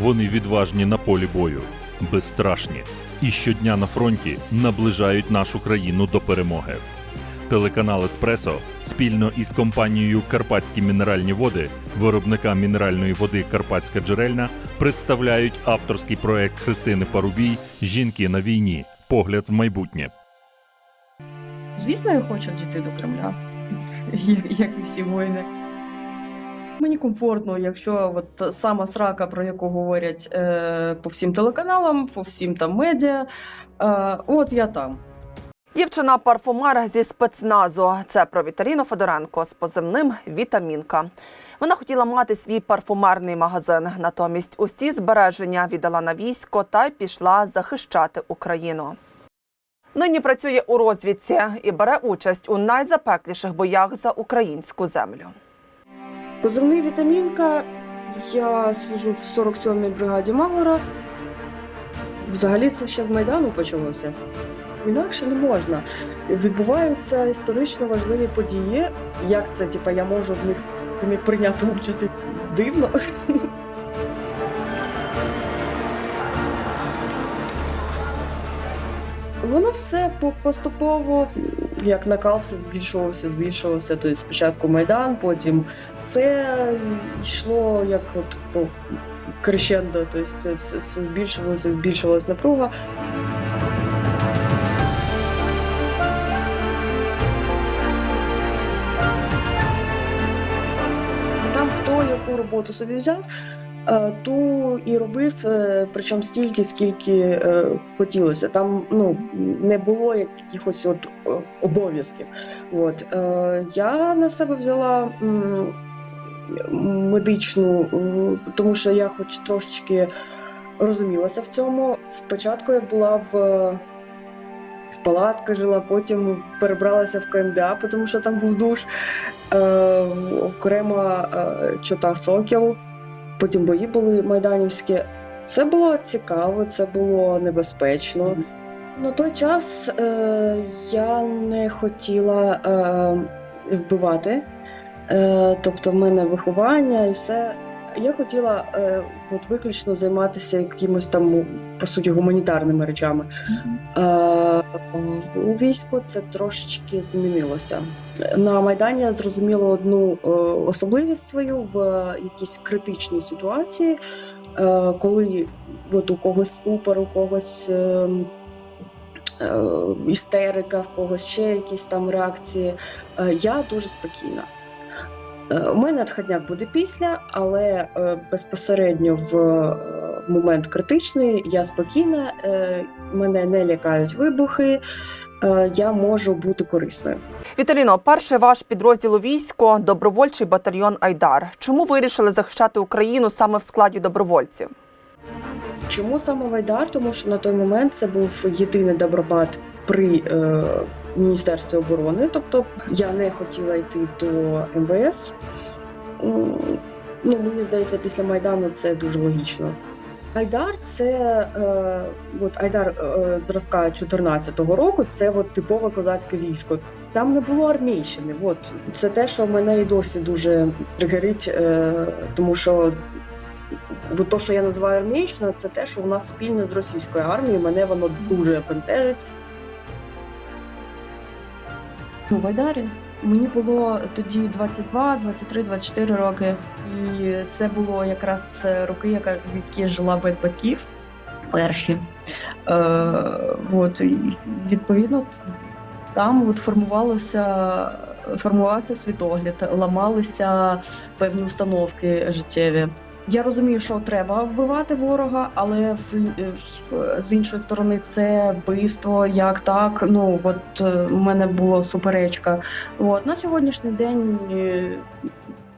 Вони відважні на полі бою, безстрашні і щодня на фронті наближають нашу країну до перемоги. Телеканал Еспресо спільно із компанією Карпатські мінеральні води, виробника мінеральної води Карпатська джерельна, представляють авторський проект Христини Парубій Жінки на війні. Погляд в майбутнє. Звісно, я хочу дійти до Кремля, як, і всі воїни. Мені комфортно, якщо от сама срака, про яку говорять е, по всім телеканалам, по всім там медіа, е, от я там. Дівчина парфумер зі спецназу. Це про Віталіну Федоренко з позивним Вітамінка. Вона хотіла мати свій парфумерний магазин. Натомість усі збереження віддала на військо та й пішла захищати Україну. Нині працює у розвідці і бере участь у найзапекліших боях за українську землю. Позивний вітамінка. Я служу в 47-й бригаді Магора. Взагалі це ще з Майдану почалося. Інакше не можна. Відбуваються історично важливі події. Як це, типа, я можу в них прийняти участь? Дивно. Воно все поступово, як накал, все збільшувався, збільшувався. Тобто спочатку Майдан, потім все йшло як от по крещендо, тобто все, збільшувалося, збільшувалася напруга. Там хто яку роботу собі взяв, е, ту і робив, е, причому стільки, скільки е, хотілося. Там ну, не було якихось от обов'язків. От. Я на себе взяла медичну, тому що я хоч трошечки розумілася в цьому. Спочатку я була в. В палатках жила, потім перебралася в КМДА, тому що там був душ. Е, окремо е, чота Сокіл, потім бої були майданівські. Це було цікаво, це було небезпечно. На той час е, я не хотіла е, вбивати, е, тобто в мене виховання і все. Я хотіла е, от виключно займатися якимось там, по суті, гуманітарними речами. Е, у війську це трошечки змінилося. На Майдані я зрозуміла одну е, особливість свою в якійсь критичній ситуації, е, коли от у когось ступор, у когось. Е, е, Істерика, в когось ще якісь там реакції. Е, Я дуже спокійна. Е, У мене отходняк буде після, але е, безпосередньо в е, момент критичний я спокійна, мене не лякають вибухи, я можу бути корисною. Віталіно, перший ваш підрозділ у військо добровольчий батальйон Айдар. Чому вирішили захищати Україну саме в складі добровольців? Чому саме Вайдар? Тому що на той момент це був єдиний добробат при е, Міністерстві оборони. Тобто я не хотіла йти до МВС. Ну, мені здається, після Майдану це дуже логічно. Айдар це е, от Айдар е, зразка 14-го року. Це от типове козацьке військо. Там не було армійщини. От це те, що мене і досі дуже тригерить, е, тому що от то, що я називаю армійщина, це те, що у нас спільне з російською армією. Мене воно дуже бентежить. У Байдарі мені було тоді 22, 23, 24 роки, і це було якраз роки, яка- в які жила без батьків. Перші. Е, от, і відповідно, там от формувалося, формувався світогляд, ламалися певні установки життєві. Я розумію, що треба вбивати ворога, але в- з іншої сторони це вбивство, як так. Ну от е, у мене була суперечка. От на сьогоднішній день е,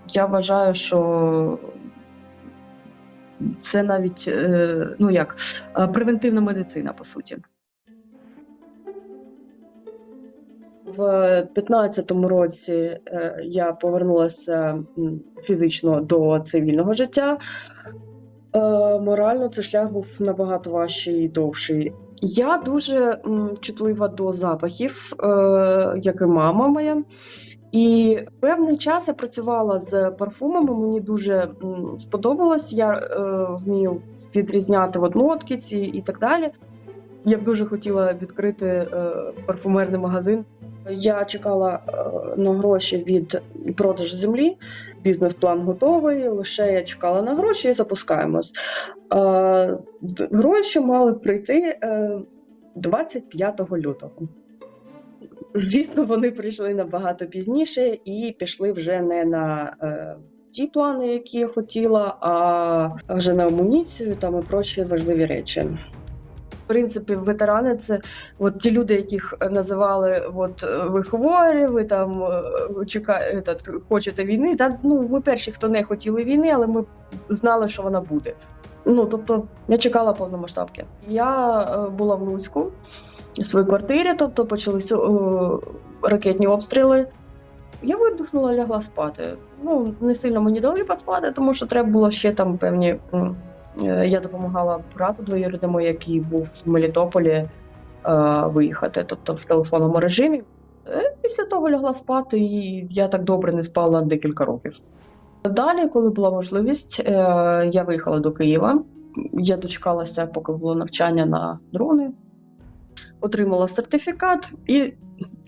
я вважаю, що це навіть е, ну як е, превентивна медицина, по суті. В 15-му році е, я повернулася фізично до цивільного життя. Е, Морально цей шлях був набагато важчий і довший. Я дуже чутлива до запахів, е, як і мама моя. І певний час я працювала з парфумами. Мені дуже сподобалось. Я вмію відрізняти от нотки ці і так далі. Я б дуже хотіла відкрити парфумерний магазин. Я чекала е, на гроші від продажу землі. Бізнес-план готовий. Лише я чекала на гроші і запускаємось. Е, гроші мали прийти е, 25 лютого. Звісно, вони прийшли набагато пізніше і пішли вже не на е, ті плани, які я хотіла, а вже на амуніцію там і прочі важливі речі. В принципі, ветерани це от ті люди, яких називали от е, ви хворі, ви там е, чека, этот, хочете війни. Та ну ми перші, хто не хотіли війни, але ми знали, що вона буде. Ну тобто я чекала повномасштабки. Я е, була в Луцьку у своїй квартирі, тобто почалися ракетні обстріли. Я видихнула, лягла спати. Ну, не сильно мені дали поспати, тому що треба було ще там певні. Е, Я допомагала брату двоюрідному, який був в Мелітополі е, виїхати, тобто в телефонному режимі. Е, Після того лягла спати, і я так добре не спала декілька років. Далі, коли була можливість, я виїхала до Києва. Я дочекалася, поки було навчання на дрони, отримала сертифікат і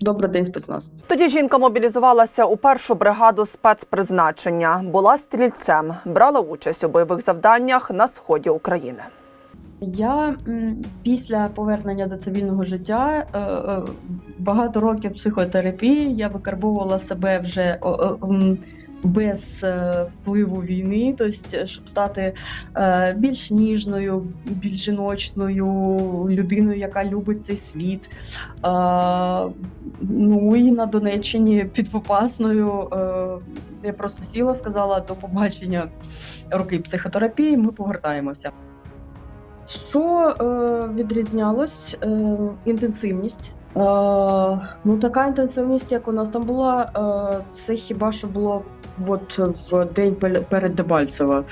добрий день спецназ. Тоді жінка мобілізувалася у першу бригаду спецпризначення, була стрільцем, брала участь у бойових завданнях на сході України. Я після повернення до цивільного життя е, е, багато років психотерапії я викарбовувала себе вже о, о, м, без е, впливу війни, тобто, щоб стати е, більш ніжною, більш жіночною людиною, яка любить цей світ. Е, ну і на Донеччині під Попасною я просто сіла, сказала до побачення роки психотерапії. Ми повертаємося. Що е, відрізнялось? Е, інтенсивність. Е, ну, така інтенсивність, як у нас там була, е, це хіба що було от в день перед Дебальцево,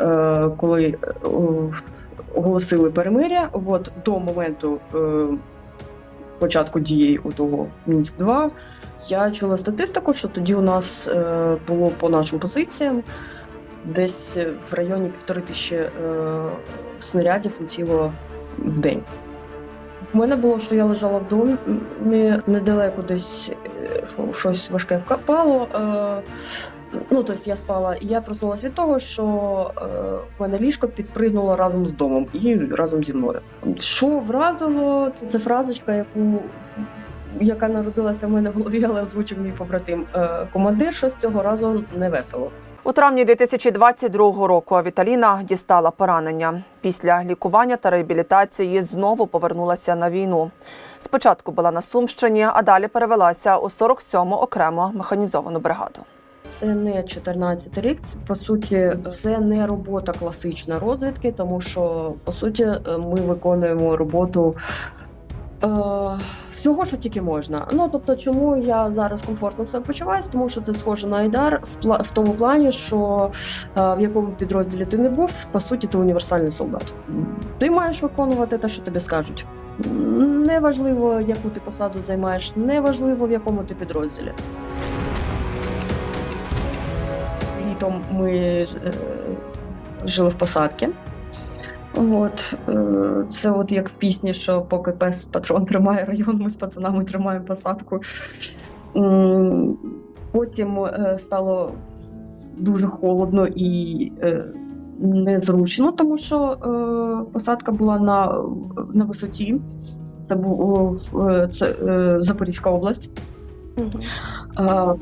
е, коли е, оголосили перемиря. От до моменту е, початку дії у того Мінськ 2 я чула статистику, що тоді у нас е, було по нашим позиціям десь в районі півтори тисячі е, снарядів летіло в день. У мене було, що я лежала в домі не- недалеко десь е, щось важке вкапало. Е, ну, тобто я спала, і я проснулася від того, що е, в мене ліжко підпригнуло разом з домом і разом зі мною. Що вразило, це фразочка, яку яка народилася в мене в голові, але озвучив мій побратим. Е, командир, що з цього разу не весело. У травні 2022 року Віталіна дістала поранення. Після лікування та реабілітації знову повернулася на війну. Спочатку була на Сумщині, а далі перевелася у 47-му окремо механізовану бригаду. Це не 14 рік. Це по суті, це не робота класичної розвідки, тому що по суті е, ми виконуємо роботу. Е, всього, що тільки можна. Ну тобто, чому я зараз комфортно себе почуваюся? Тому що це схоже на Айдар в, в тому плані, що е, в якому підрозділі ти не був, по суті, ти універсальний солдат. Ти маєш виконувати те, що тобі скажуть. Неважливо, яку ти посаду займаєш, неважливо, в якому ти підрозділі. Літом ми е, жили в посадці. От, е, це от як в пісні, що поки пес патрон тримає район, ми з пацанами тримаємо посадку. Потім е, стало дуже холодно і е, незручно, тому що посадка була на, на висоті. Це був це, Запорізька область.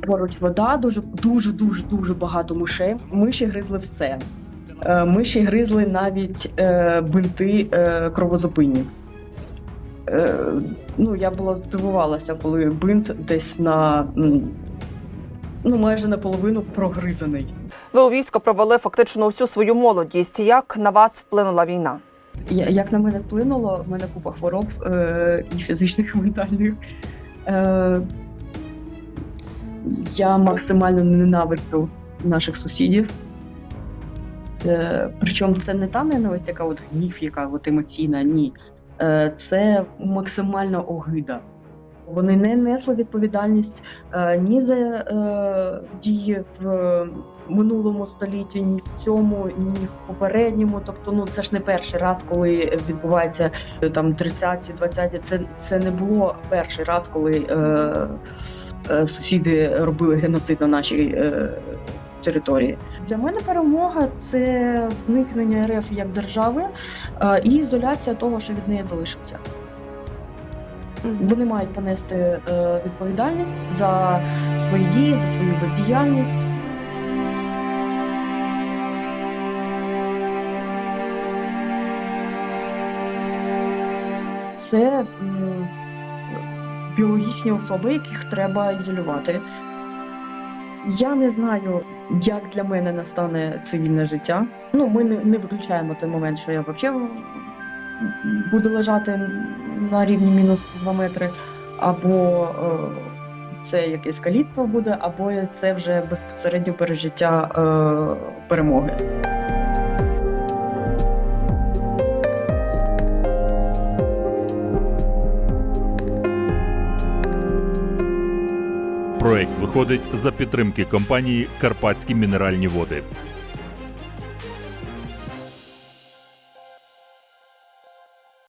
Поруч вода, дуже дуже дуже дуже багато мишей. Миші гризли все. Е, Миші гризли навіть е, бинти е, кровозупинні. Е, ну, я була здивувалася, коли бинт десь на ну, майже наполовину прогризаний. Ви у військо провели фактично всю свою молодість. Як на вас вплинула війна? Як на мене вплинуло, в мене купа хвороб е, і фізичних, і ментальних. Е, я максимально ненавиджу наших сусідів. Е, причому це не та ненависть, яка от гнів, яка от емоційна, ні. Е, це максимально огида. Вони не несли відповідальність е, ні за дії в минулому столітті, ні в цьому, ні в попередньому. Тобто, ну це ж не перший раз, коли відбувається там 30-ті, 20-ті. Це, це не було перший раз, коли сусіди робили геноцид на нашій території. Для мене перемога це зникнення РФ як держави е, і ізоляція того, що від неї залишиться. Вони мають понести е, відповідальність за свої дії, за свою бездіяльність. Це біологічні особи, яких треба ізолювати. Я не знаю, як для мене настане цивільне життя. Ну, ми не, не виключаємо той момент, що я взагалі буду лежати на рівні мінус 2 метри, або е, це якесь каліцтво буде, або це вже безпосередньо пережиття е, перемоги. Проект виходить за підтримки компанії Карпатські мінеральні води.